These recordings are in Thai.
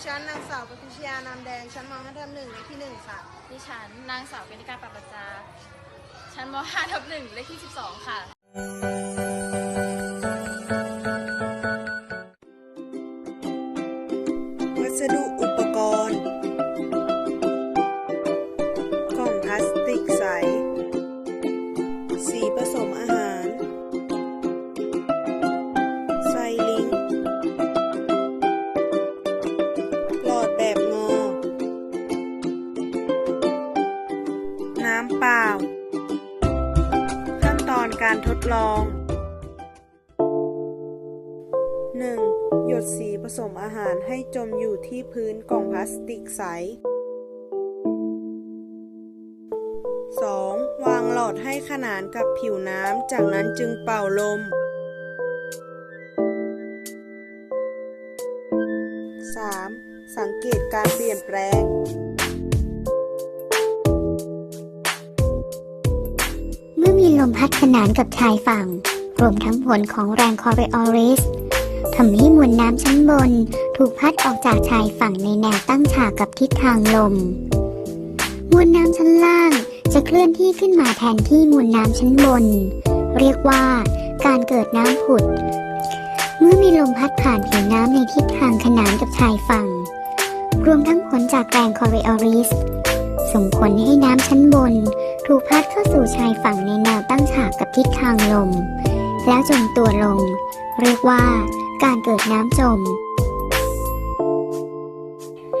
ดิฉันนางสาวปพิชยานามแดง ชั้นม .5 ทับหนึ่งเลขที่หนึ่งค่ะ ดิฉันนางสาวกนิการปปัจจา ชั้นม .5 ทับหนึ่งเลขที่ 12 ค่ะ วัสดุอุปกรณ์ น้ำเปล่า ขั้นตอนการทดลอง 1. หยดสีผสมอาหารให้จมอยู่ที่พื้นกล่องพลาสติกใส 2. วางหลอดให้ขนานกับผิวน้ำ จากนั้นจึงเป่าลม 3. สังเกตการเปลี่ยนแปลง มื่อมีลมพัดขนานกับชายฝั่ง รวมทั้งผลของแรงคอริออริสทำให้มวลน้ำชั้นบน ถูกพัดออกจากชายฝั่งในแนวตั้งฉากกับทิศทางลม มวลน้ำชั้นล่างจะเคลื่อนที่ขึ้นมาแทนที่มวลน้ำชั้นบน เรียกว่าการเกิดน้ำผุด เมื่อมีลมพัดผ่านผิวน้ำในทิศทางขนานกับชายฝั่ง รวมทั้งผลจากแรงคอริออริสส่งผลให้น้ำชั้นบน ถูกพัดเข้าสู่ชายฝั่งในแนวตั้งฉากกับทิศทางลม แล้วจมตัวลง เรียกว่าการเกิดน้ำจม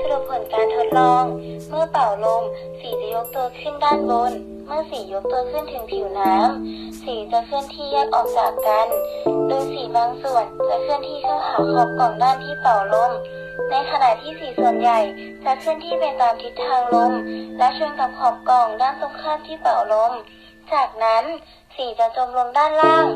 สรุปผลการทดลอง เมื่อเป่าลม สีจะยกตัวขึ้นด้านบน เมื่อสียกตัวขึ้นถึงผิวน้ำสีจะเคลื่อนที่แยกออกจากกัน โดยสีบางส่วนจะเคลื่อนที่เข้าหาขอบกล่องด้านที่เป่าลม ในขณะที่สีส่วนใหญ่ จะเคลื่อนที่ไปตามทิศทางลม และชนกับขอบกล่องด้านตรงข้ามที่เป่าลม จากนั้นสีจะจมลงด้านล่าง